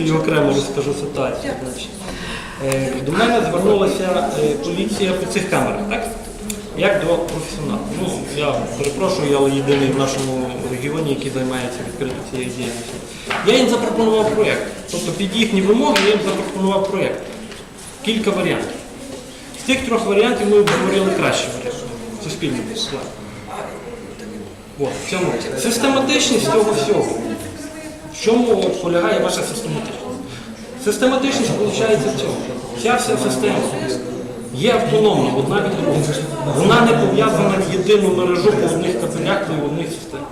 поліції окремо розкажу ситуацію. Е, До мене звернулася е, поліція по цих камерах, так? Як до професіонала. Ну, я перепрошую, я єдиний в нашому регіоні, який займається відкрито цією діяльністю. Я їм запропонував проєкт. Тобто під їхні вимоги я їм запропонував проєкт. Кілька варіантів. З тих трьох варіантів ми обговорили кращий варіант. Суспільний. От, в цьому. Систематичність цього всього. В чому полягає ваша систематичність? Систематичність виходить в цьому. Ця вся система є автономна, одна від другої. Вона не пов'язана в єдину мережу по одних кабелях і одних системах.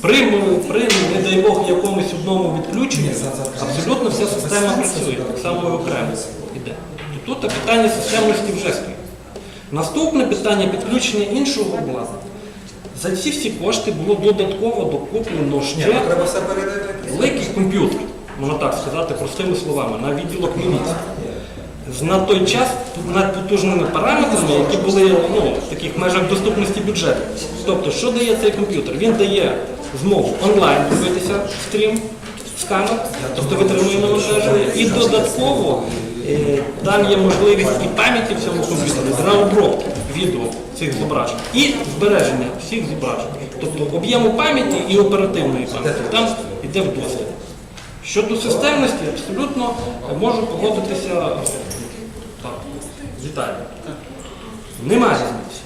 При, при, не дай Бог, якомусь одному відключенні абсолютно вся система працює, так само і окремо йде. Тут питання системності вже стоїть. Наступне питання підключення іншого обладнання. За ці всі кошти було додатково докуплено ще Треба все передати. великий комп'ютер, можна так сказати, простими словами, на відділок міліції. З на той час над потужними параметрами, які були ну, в таких межах доступності бюджету. Тобто, що дає цей комп'ютер? Він дає змогу онлайн дивитися стрім з камер, тобто витримує навантаження, і додатково там є можливість і пам'яті в цьому для обробки відео цих зображень і збереження всіх зображень. Тобто об'єму пам'яті і оперативної пам'яті там йде в досвід. Щодо системності, абсолютно можу погодитися е, з Віталієм. Немає різниці.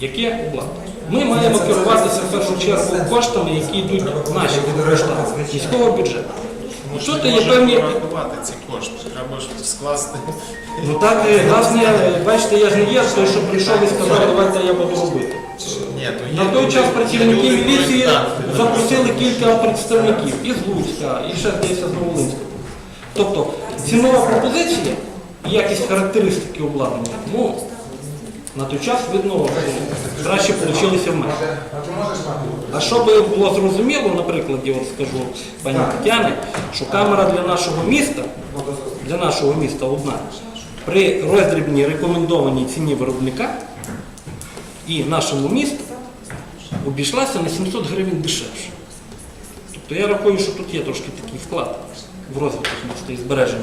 Яке обладнання? Ми маємо керуватися в першу чергу коштами, які йдуть в наші кошти міського бюджету. Ну, що то є певні. рахувати ці кошти, треба ж скласти. Ну так, е, власне, бачите, я ж не є той, що прийшов і сказав, давайте я буду робити. Ні, то є На той люди- час є працівники люди, міліції запросили кілька представників із Луцька, і ще десь з Новолинська. Тобто цінова пропозиція і якість характеристики обладнання, ну, на той час, видно, краще вийшло в мене. А щоб було зрозуміло, наприклад, я скажу пані Тетяні, що камера для нашого міста, для нашого міста одна, при роздрібній рекомендованій ціні виробника і нашому місту обійшлася на 700 гривень дешевше. Тобто я рахую, що тут є трошки такий вклад в розвиток міста і збереження.